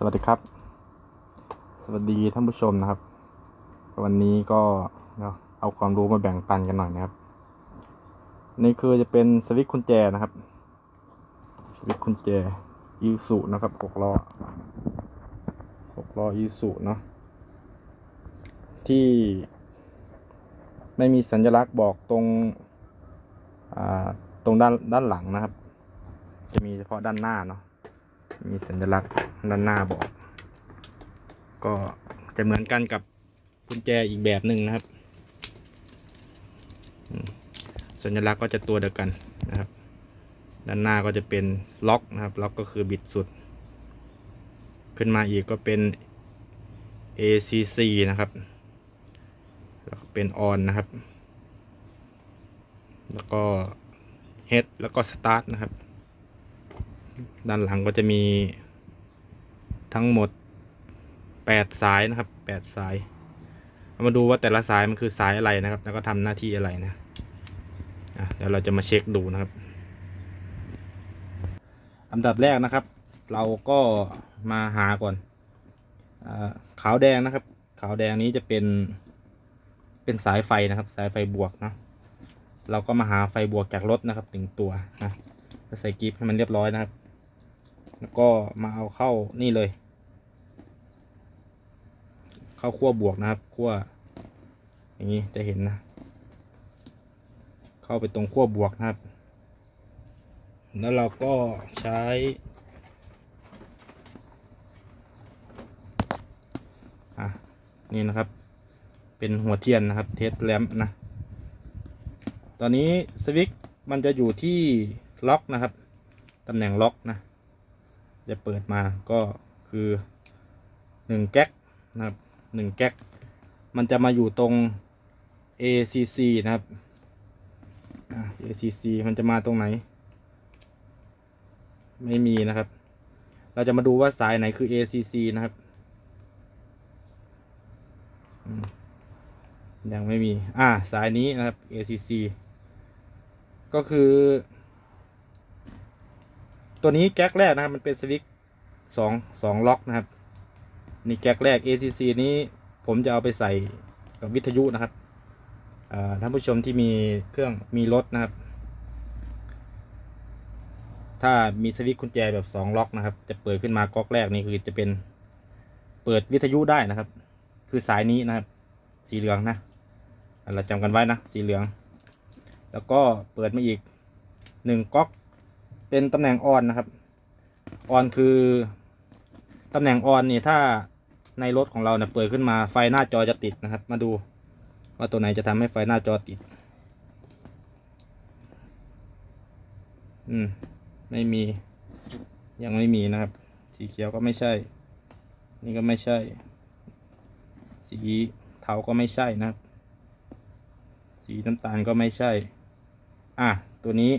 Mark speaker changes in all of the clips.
Speaker 1: สวัสดีครับ สวัสดีท่านผู้ชมนะครับ วันนี้ก็เอาความรู้มาแบ่งปันกันหน่อยนะครับ นี่คือจะเป็นสวิตช์กุญแจนะครับ สวิตช์กุญแจยูสุนะครับหกล้อหกล้อยูสุเนาะที่ไม่มีสัญลักษณ์บอกตรงตรงด้านด้านหลังนะครับ จะมีเฉพาะด้านหน้าเนาะ มีสัญลักษณ์ด้านหน้าบอก ก็จะเหมือนกันกับกุญแจอีกแบบหนึ่งนะครับ สัญลักษณ์ก็จะตัวเดียวกันนะครับ ด้านหน้าก็จะเป็นล็อกนะครับ ล็อกก็คือบิดสุด ขึ้นมาอีกก็เป็น ACC นะครับ แล้วก็เป็น on นะครับ แล้วก็ head แล้วก็ start นะครับ ด้านหลังก็จะมีทั้งหมด 8 สายนะครับ 8 สาย เรามาดูว่าแต่ละสายมันคือสายอะไรนะครับ แล้วก็ทำหน้าที่อะไรนะะเดี๋ยวเราจะมาเช็คดูนะครับอันดับแรกนะครับ เราก็มาหาก่อนอขาวแดงนะครับ ขาวแดงนี้จะเป็นเป็นสายไฟนะครับ สายไฟบวกนะเราก็มาหาไฟบวกจากรถนะครับหนึ่งตัวนะใส่กิฟให้มันเรียบร้อยนะครับ แล้วก็มาเอาเข้านี่เลย เข้าขั้วบวกนะครับขั้วอย่างนี้จะเห็นนะ เข้าไปตรงขั้วบวกนะครับ แล้วเราก็ใช้อะนี่นะครับ เป็นหัวเทียนนะครับ เทสแลมนะ ตอนนี้สวิตช์มันจะอยู่ที่ล็อกนะครับ ตำแหน่งล็อกนะ จะเปิดมาก็คือหนึ่งแก๊กนะครับหนึ่งแก๊กมันจะมาอยู่ตรง ACC นะครับ ACC มันจะมาตรงไหน ไม่มีนะครับ เราจะมาดูว่าสายไหนคือ ACC นะครับ ยังไม่มี อ่า สายนี้นะครับ ACC ก็คือ ตัวนี้แก๊กแรกนะครับ มันเป็นสวิตช์สองสองล็อกนะครับ นี่แก๊กแรก ACC นี้ผมจะเอาไปใส่กับวิทยุนะครับท่านผู้ชมที่มีเครื่องมีรถนะครับ ถ้ามีสวิตช์กุญแจแบบสองล็อกนะครับ จะเปิดขึ้นมาก๊อกแรกนี่คือจะเป็นเปิดวิทยุได้นะครับ คือสายนี้นะครับ สีเหลืองนะเราจำกันไว้นะ สีเหลือง แล้วก็เปิดมาอีกหนึ่งก๊อก เป็นตำแหน่งออนนะครับออนคือตำแหน่งออนนี่ถ้าในรถของเราเนี่ยเปิดขึ้นมาไฟหน้าจอจะติดนะครับ มาดูว่าตัวไหนจะทำให้ไฟหน้าจอติด อืม ไม่มี ยังไม่มีนะครับ สีเขียวก็ไม่ใช่ นี่ก็ไม่ใช่ สีเทาก็ไม่ใช่นะครับ สีน้ำตาลก็ไม่ใช่ อะ ตัวนี้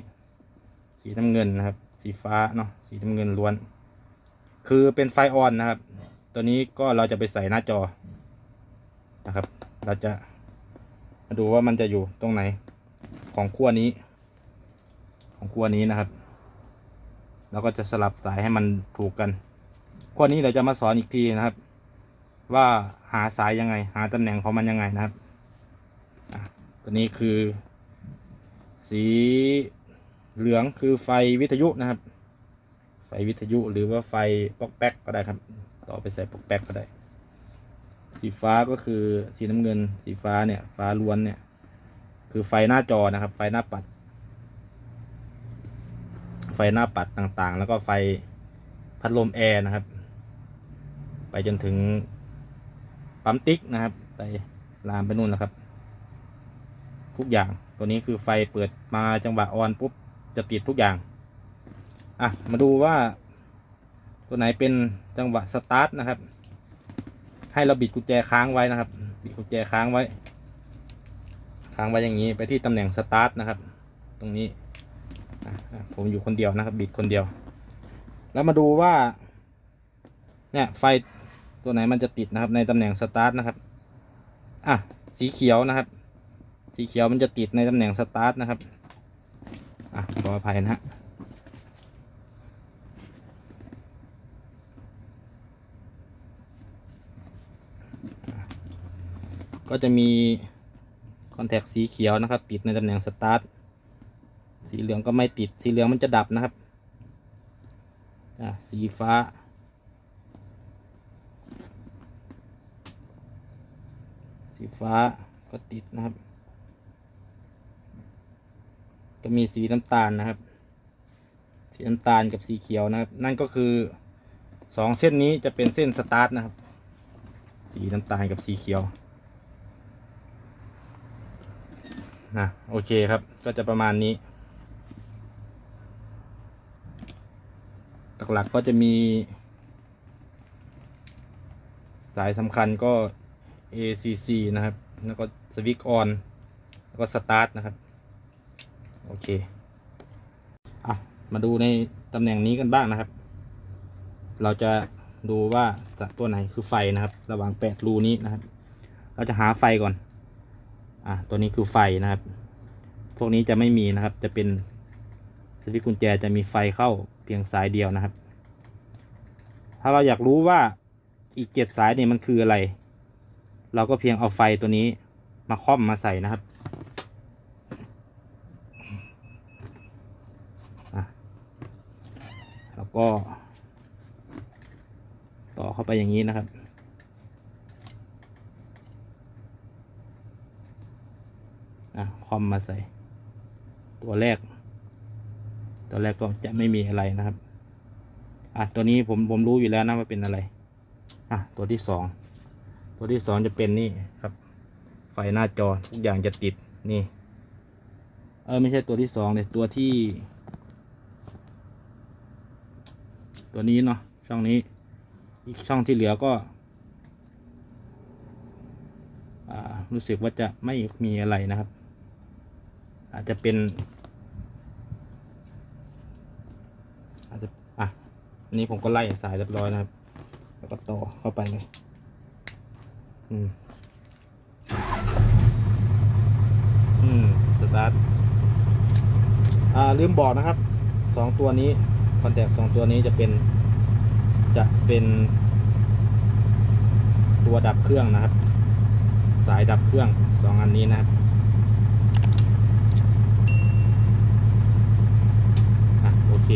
Speaker 1: สีน้ำเงินนะครับ สีฟ้าเนาะสีน้ำเงินล้วน คือเป็นไฟออนนะครับ ตัวนี้ก็เราจะไปใส่หน้าจอนะครับ เราจะมาดูว่ามันจะอยู่ตรงไหนของขั้วนี้ ของขั้วนี้นะครับเราก็จะสลับสายให้มันถูกกันขั้วนี้เราจะมาสอนอีกทีนะครับ ว่าหาสายยังไง หาตำแหน่งของมันยังไงนะครับอะตัวนี้คือ สี เหลืองคือไฟวิทยุนะครับ ไฟวิทยุหรือว่าไฟปอกแป๊กก็ได้ครับ ต่อไปใส่ปอกแป๊กก็ได้ สีฟ้าก็คือสีน้ำเงิน สีฟ้าเนี่ยฟ้าล้วนเนี่ย คือไฟหน้าจอนะครับ ไฟหน้าปัด ไฟหน้าปัดต่างๆ แล้วก็ไฟพัดลมแอร์นะครับ ไปจนถึงปั๊มติ๊กนะครับ ไปลามไปนู่นนะครับ ทุกอย่างตัวนี้คือไฟเปิดมาจังหวะออนปุ๊บ จะติดทุกอย่าง อะ มาดูว่า ตัวไหนเป็นจังหวะสตาร์ทนะครับ ให้เราบิดกุญแจค้างไว้นะครับ บิดกุญแจค้างไว้ ค้างไว้อย่างนี้ไปที่ตำแหน่งสตาร์ทนะครับ ตรงนี้ ผมอยู่คนเดียวนะครับ บิดคนเดียว แล้วมาดูว่า เนี่ยไฟตัวไหนมันจะติดนะครับ ในตำแหน่งสตาร์ทนะครับ อะ สีเขียวนะครับ สีเขียวมันจะติดในตำแหน่งสตาร์ทนะครับ อะขออภัยนะฮะก็จะมีคอนแทคสีเขียวนะครับ ติดในตำแหน่งสตาร์ทสีเหลืองก็ไม่ติดสีเหลืองมันจะดับนะครับอะสีฟ้า สีฟ้าก็ติดนะครับ ก็มีสีน้ำตาลนะครับ สีน้ำตาลกับสีเขียวนะครับ นั่นก็คือสองเส้นนี้จะเป็นเส้นสตาร์ทนะครับ สีน้ำตาลกับสีเขียวนะโอเคครับก็จะประมาณนี้หลักๆก็จะมี สายสำคัญก็ ACC นะครับ แล้วก็สวิตช์ออน แล้วก็สตาร์ทนะครับ โอเคอะมาดูในตำแหน่งนี้กันบ้างนะครับ เราจะดูว่าตัวไหนคือไฟนะครับ ระหว่างแปดรูนี้นะครับ เราจะหาไฟก่อน อะตัวนี้คือไฟนะครับ พวกนี้จะไม่มีนะครับ จะเป็นสวิตช์กุญแจจะมีไฟเข้าเพียงสายเดียวนะครับ ถ้าเราอยากรู้ว่าอีกเจ็ดสายเนี่ยมันคืออะไร เราก็เพียงเอาไฟตัวนี้มาค่อมมาใส่นะครับ อะ แล้วก็ ต่อเข้าไปอย่างนี้นะครับ อะคอมมาใส่ ตัวแรก ตัวแรกก็จะไม่มีอะไรนะครับ อะตัวนี้ผมผมรู้อยู่แล้วนะว่าเป็นอะไร อะตัวที่สอง ตัวที่สองจะเป็นนี่ครับ ไฟหน้าจอทุกอย่างจะติดนี่ เออไม่ใช่ตัวที่สองเลยตัวที่ ตัวนี้เนาะช่องนี้ อีกช่องที่เหลือก็รู้สึกว่าจะไม่มีอะไรนะครับ อาจจะเป็น อาจจะอะอนนี้ผมก็ไล่สายเรียบร้อยนะครับ แล้วก็ต่อเข้าไปเลยอืมอืมสตาร์ทอ่าลืมบอกนะครับสองตัวนี้ คอนแทคสองตัวนี้จะเป็นจะเป็นตัวดับเครื่องนะครับ สายดับเครื่องสองอันนี้นะครับอะโอเค